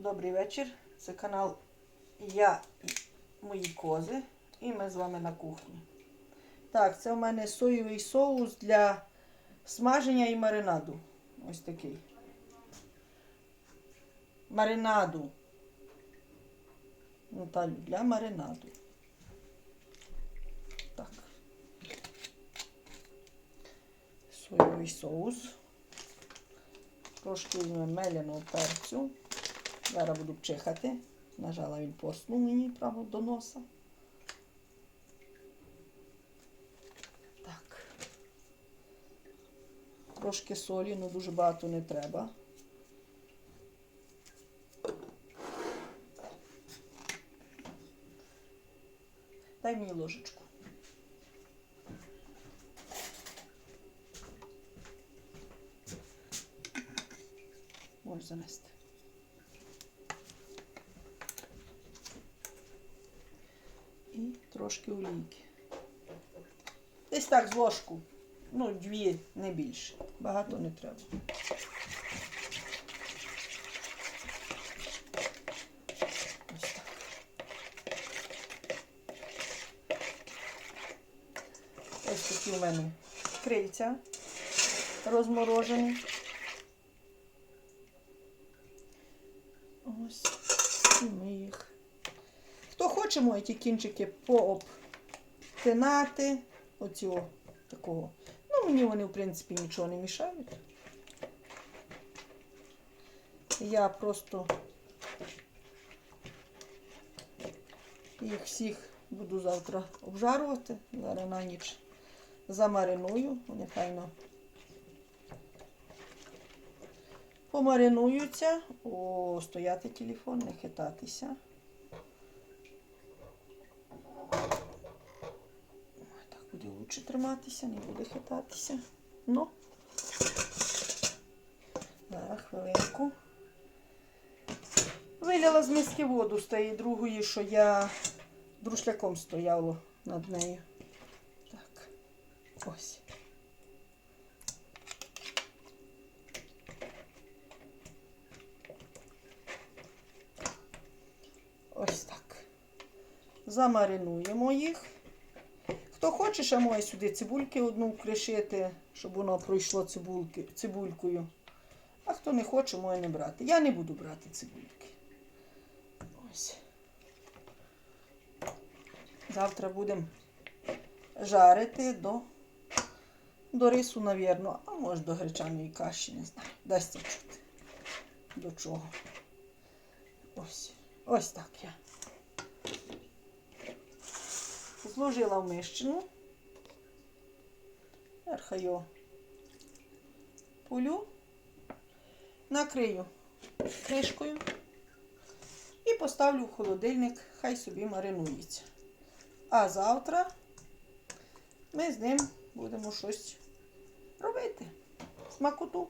Добрий вечір. Це канал Я і мої кози. І ми з вами на кухні. Так, це у мене соєвий соус для смаження і маринаду. Ось такий. Маринаду. Наталю, для маринаду. Так. Соєвий соус. Трошки візьмемо меляного перцю. Зараз буду чихати. Нажала він порснув мені прямо до носа. Так. Трошки солі, але дуже багато не треба. Дай мені ложечку. І трошки олійки. Десь так з ложку. Ну, дві, не більше. Багато не треба. Ось так. Ось такі у мене крильця розморожені. Ось і ми їх. Хто хоче, ті кінчики пообтинати. Оцього такого. Ну, мені вони, в принципі, нічого не мішають. Я просто їх всіх буду завтра обжарувати. Зараз на ніч замариную. Вони файно помаринуються. О, стояти телефон, не хитатися. Ой, Так буде лучше триматися, не буде хитатися. Ну. Зараз хвилинку. Вилила з миски воду з тієї другої, що я друшляком стояло над нею. Так. Ось. Ось так. Замаринуємо їх. Хто хоче, ще може сюди цибульки одну вкришити, щоб воно пройшло цибульки, цибулькою. А хто не хоче, може не брати. Я не буду брати цибульки. Ось. Завтра будемо жарити до, до рису, навірно, а може до гречаної каші, не знаю. Дасться чути. До чого. Ось. Ось так я. Зложила в мищину. Архайо полю, накрию кришкою і поставлю в холодильник, хай собі маринується. А завтра ми з ним будемо щось робити. Смакоту.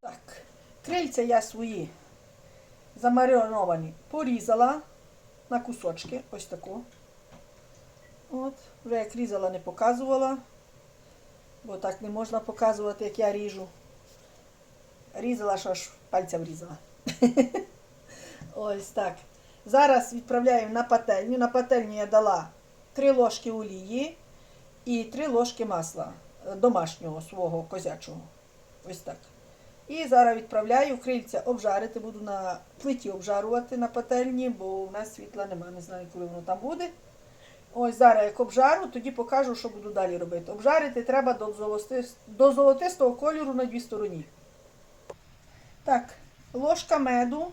Так, крильця я свої замариновані порізала на кусочки, ось таку. От, вже як різала, не показувала, бо так не можна показувати, як я ріжу. Різала, що аж пальця врізала. Ось так. Зараз відправляю на пательню. На пательню я дала 3 ложки олії і 3 ложки масла е, домашнього свого козячого. Ось так. І зараз відправляю крильця обжарити, буду на плиті обжарувати на пательні, бо у нас світла немає, не знаю, коли воно там буде. Ось зараз як обжару, тоді покажу, що буду далі робити. Обжарити треба до, золоти- до золотистого кольору на дві стороні. Так, ложка меду.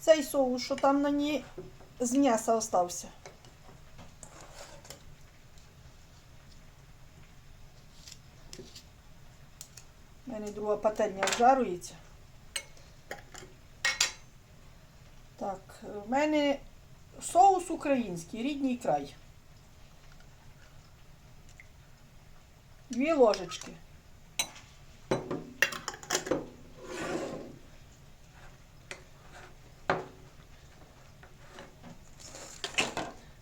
Цей соус, що там на ній з м'яса остався. У мене друга пательня обжарується. Так, в мене соус український, рідній край. Дві ложечки.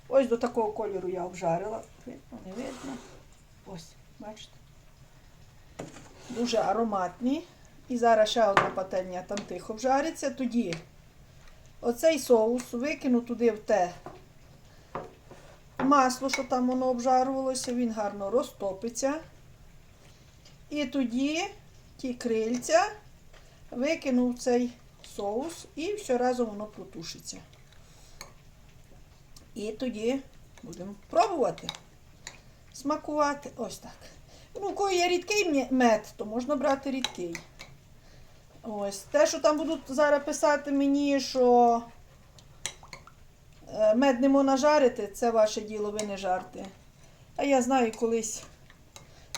Ось до такого кольору я обжарила. Видно, не видно. Ось, бачите. Дуже ароматні. І зараз ще одна пательня там тихо вжариться. Тоді оцей соус викину туди в те масло, що там воно обжарувалося, він гарно розтопиться. І тоді ті крильця викину в цей соус і все разом воно протушиться. І тоді будемо пробувати. Смакувати. Ось так. Ну, кого є рідкий мед, то можна брати рідкий. Ось. Те, що там будуть зараз писати мені, що е, мед не можна жарити, це ваше діло, ви не жарте. А я знаю, колись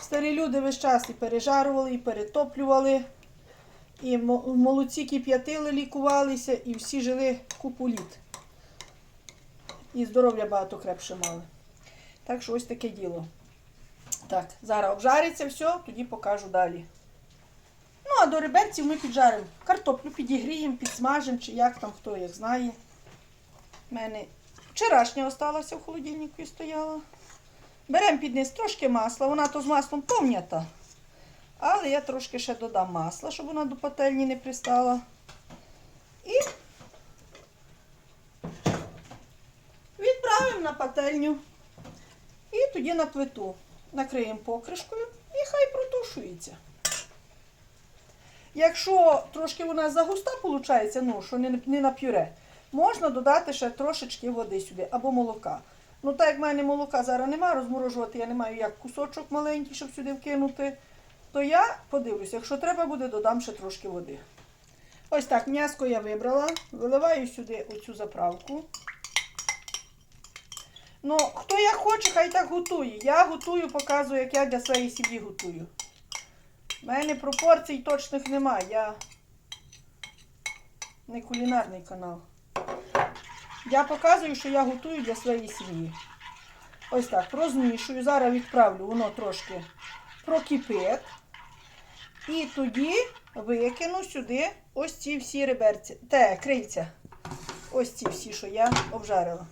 старі люди весь час і пережарували, і перетоплювали, і молодці кип'ятили, лікувалися, і всі жили купу літ. І здоров'я багато крепше мали. Так що ось таке діло. Так, зараз обжариться все, тоді покажу далі. Ну, а до реберців ми піджаримо. Картоплю підігріємо, підсмажимо, чи як там хто як знає. У мене вчорашня осталася в холодильнику і стояла. Беремо під низ трошки масла, вона то з маслом пом'ята. Але я трошки ще додам масла, щоб вона до пательні не пристала. І відправимо на пательню. І тоді на плиту накриємо покришкою і хай протушується. Якщо трошки вона загуста виходить, ну, що не, не на пюре, можна додати ще трошечки води сюди або молока. Ну, так як в мене молока зараз немає, розморожувати я не маю як кусочок маленький, щоб сюди вкинути, то я подивлюся, якщо треба буде, додам ще трошки води. Ось так, м'яско я вибрала, виливаю сюди оцю заправку. Ну, хто як хоче, хай так готує. Я готую, показую, як я для своєї сім'ї готую. У мене пропорцій точних немає. Я не кулінарний канал. Я показую, що я готую для своєї сім'ї. Ось так, розмішую. Зараз відправлю, воно трошки прокипить. І тоді викину сюди ось ці всі реберці. Те, крильця. Ось ці всі, що я обжарила.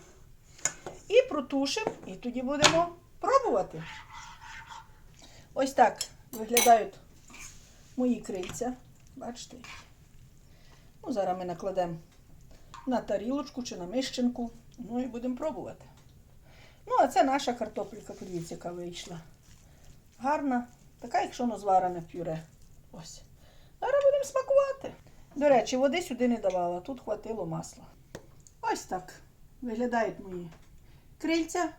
І протушимо, і тоді будемо пробувати. Ось так виглядають мої крильця. Бачите? Ну, зараз ми накладемо на тарілочку чи на мищенку. Ну і будемо пробувати. Ну, а це наша картопелька, подивіться, яка вийшла. Гарна, така, якщо воно зварене в пюре. Ось. Зараз будемо смакувати. До речі, води сюди не давала, тут хватило масла. Ось так виглядають мої крильця.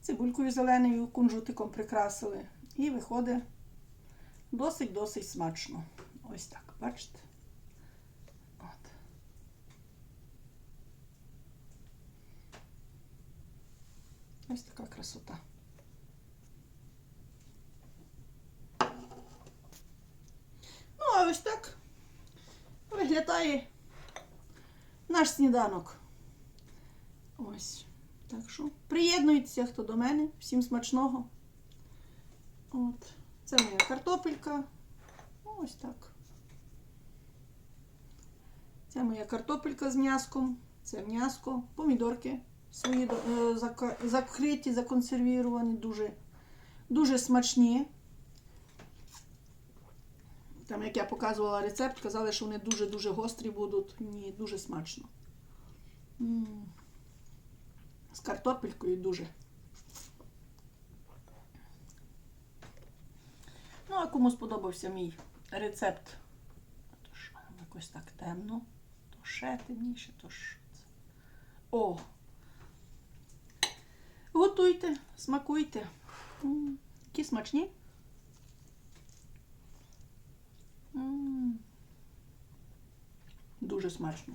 Цибулькою зеленою кунжутиком прикрасили. І виходить досить-досить смачно. Ось так, бачите? Ось така красота. Ну, а ось так виглядає наш сніданок. Ось. Так що приєднуйтеся, хто до мене. Всім смачного. От. Це моя картопелька. Ось так. Це моя картопелька з м'яском. Це м'яско, помідорки свої е, закриті, законсервіровані, дуже, дуже смачні. Там, як я показувала рецепт, казали, що вони дуже-дуже гострі будуть. Ні, дуже смачно. З картопелькою дуже. Ну, а кому сподобався мій рецепт, то що якось так темно, то ще темніше, то що це. О! Готуйте, смакуйте. Які смачні. Дуже смачно.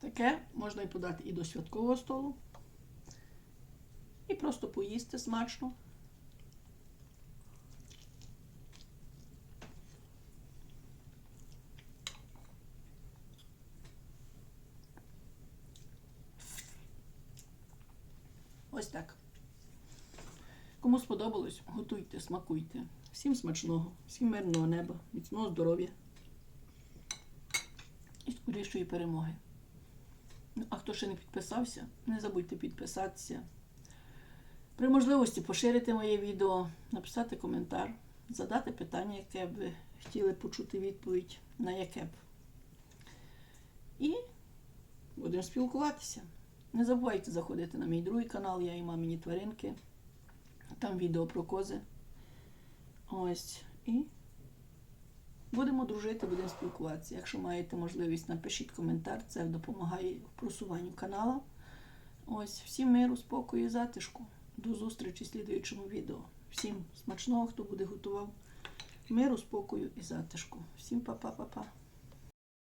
Таке можна і подати і до святкового столу. І просто поїсти смачно. Ось так. Кому сподобалось, готуйте, смакуйте. Всім смачного, всім мирного неба, міцного здоров'я і скорішої перемоги. Ну, а хто ще не підписався, не забудьте підписатися. При можливості поширити моє відео, написати коментар, задати питання, яке б ви хотіли почути відповідь, на яке б. І будемо спілкуватися. Не забувайте заходити на мій другий канал, я і мамині тваринки. Там відео про кози. Ось. І будемо дружити, будемо спілкуватися. Якщо маєте можливість, напишіть коментар, це допомагає в просуванню каналу. Ось, всім миру, спокою і затишку. До зустрічі в слідуючому відео. Всім смачного, хто буде готував. Миру, спокою і затишку. Всім па-па-па-па.